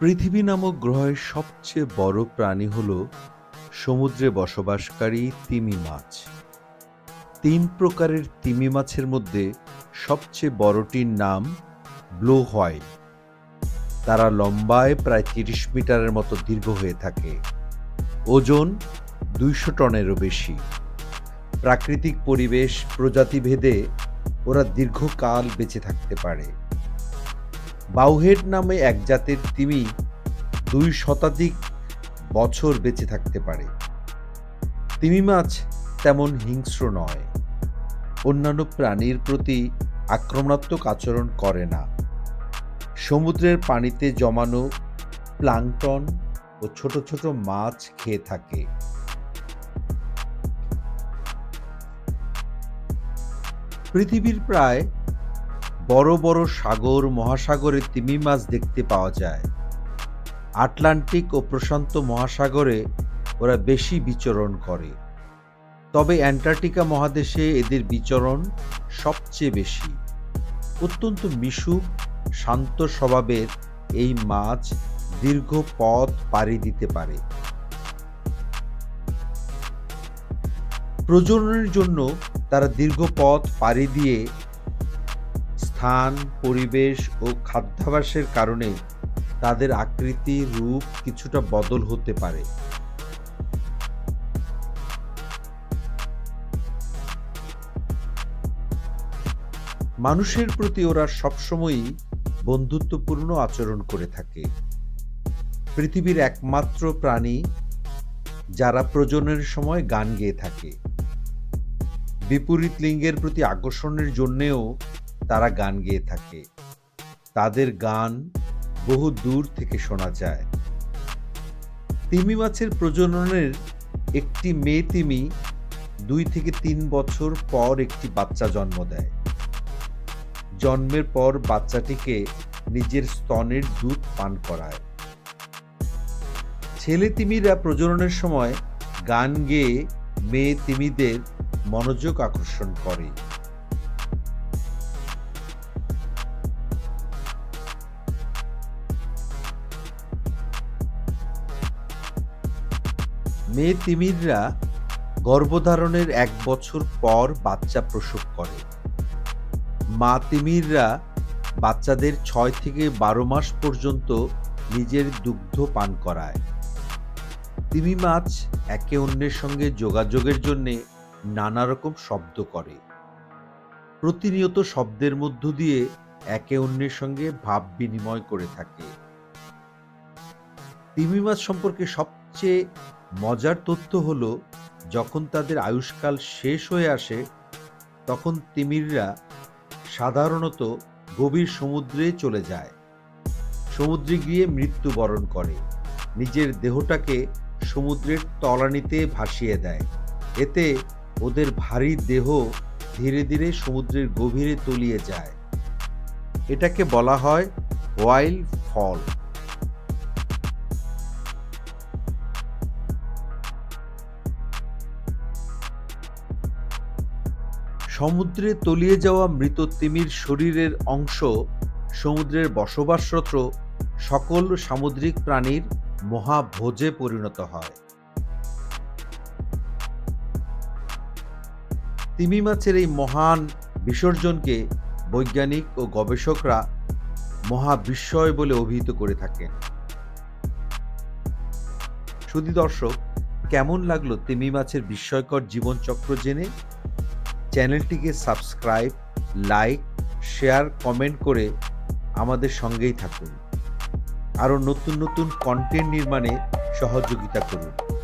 পৃথিবী নামক গ্রহের সবচেয়ে বড় প্রাণী হল সমুদ্রে বসবাসকারী তিমি মাছ। তিন প্রকারের তিমি মাছের মধ্যে সবচেয়ে বড়টির নাম ব্লো হোয়াইল। তারা লম্বায় প্রায় তিরিশ মিটারের মতো দীর্ঘ হয়ে থাকে। ওজন দুইশো টনেরও বেশি। প্রাকৃতিক পরিবেশ প্রজাতিভেদে ওরা দীর্ঘকাল বেঁচে থাকতে পারে। বাউহেড নামে এক জাতের তিমি দুই শতাধিক বছর বেঁচে থাকতে পারে। তিমি মাছ তেমন হিংস্র নয়। অন্যান্য প্রাণীর প্রতি আক্রমণাত্মক আচরণ করে না। সমুদ্রের পানিতে জমানো প্লাংটন ও ছোট ছোট মাছ খেয়ে থাকে। পৃথিবীর প্রায় বড় বড় সাগর মহাসাগরে তিমি মাছ দেখতে পাওয়া যায়। আটলান্টিক ও প্রশান্ত মহাসাগরে ওরা বেশি বিচরণ করে। তবে অ্যান্টার্কটিকা মহাদেশে এদের বিচরণ সবচেয়ে বেশি। অত্যন্ত মিশুক, শান্ত স্বভাবের এই মাছ দীর্ঘ পথ পাড়ি দিতে পারে। প্রজননের জন্য তারা দীর্ঘ পথ পাড়ি দিয়ে স্থান, পরিবেশ ও খাদ্যাভ্যাসের কারণে তাদের আকৃতি, রূপ কিছুটা বদল হতে পারে। মানুষের প্রতি ওরা সবসময়ই বন্ধুত্বপূর্ণ আচরণ করে থাকে। পৃথিবীর একমাত্র প্রাণী যারা প্রজনের সময় গান গেয়ে থাকে। বিপরীত লিঙ্গের প্রতি আকর্ষণের জন্যেও তারা গান গেয়ে থাকে। তাদের গান বহু দূর থেকে শোনা যায়। তিমি মাছের প্রজননের একটি মেয়ে তিমি দুই থেকে তিন বছর পর একটি বাচ্চা জন্ম দেয়। জন্মের পর বাচ্চাটিকে নিজের স্তনের দুধ পান করায়। ছেলে তিমিরা প্রজননের সময় গান গেয়ে মেয়ে তিমিদের মনোযোগ আকর্ষণ করে। মেয়ে তিমিররা গর্ভধারণের এক বছর পর বাচ্চা প্রসব করে। মা তিমিররা বাচ্চাদের ছয় থেকে বারো মাস পর্যন্ত নিজের দুগ্ধ পান করায়। তিমি মাছ একে অন্যের সঙ্গে যোগাযোগের জন্যে নানা রকম শব্দ করে। প্রতিনিয়ত শব্দের মধ্য দিয়ে একে অন্যের সঙ্গে ভাব বিনিময় করে থাকে। তিমি মাছ সম্পর্কে সবচেয়ে মজার তথ্য হলো, যখন তাদের আয়ুষ্কাল শেষ হয়ে আসে, তখন তিমিররা সাধারণত গভীর সমুদ্রে চলে যায়। সমুদ্রে গিয়ে মৃত্যুবরণ করে। নিজের দেহটাকে সমুদ্রের তলানিতে ভাসিয়ে দেয়। এতে ওদের ভারী দেহ ধীরে ধীরে সমুদ্রের গভীরে তলিয়ে যায়। এটাকে বলা হয় ওয়াইল্ড ফল। সমুদ্রে তলিয়ে যাওয়া মৃত তিমির শরীরের অংশ সমুদ্রের বসবাসরত সকল সামুদ্রিক প্রাণীর মহাভোজে পরিণত হয়। তিমি মাছের এই মহান বিসর্জনকে বৈজ্ঞানিক ও গবেষকরা মহাবিস্ময় বলে অভিহিত করে থাকেন। শুধু দর্শক, কেমন লাগল তিমি মাছের বিস্ময়কর জীবনচক্র জেনে? চ্যানেলটিকে সাবস্ক্রাইব, লাইক, শেয়ার, কমেন্ট করে আমাদের সঙ্গেই থাকুন। আরও নতুন নতুন কন্টেন্ট নির্মাণে সহযোগিতা করুন।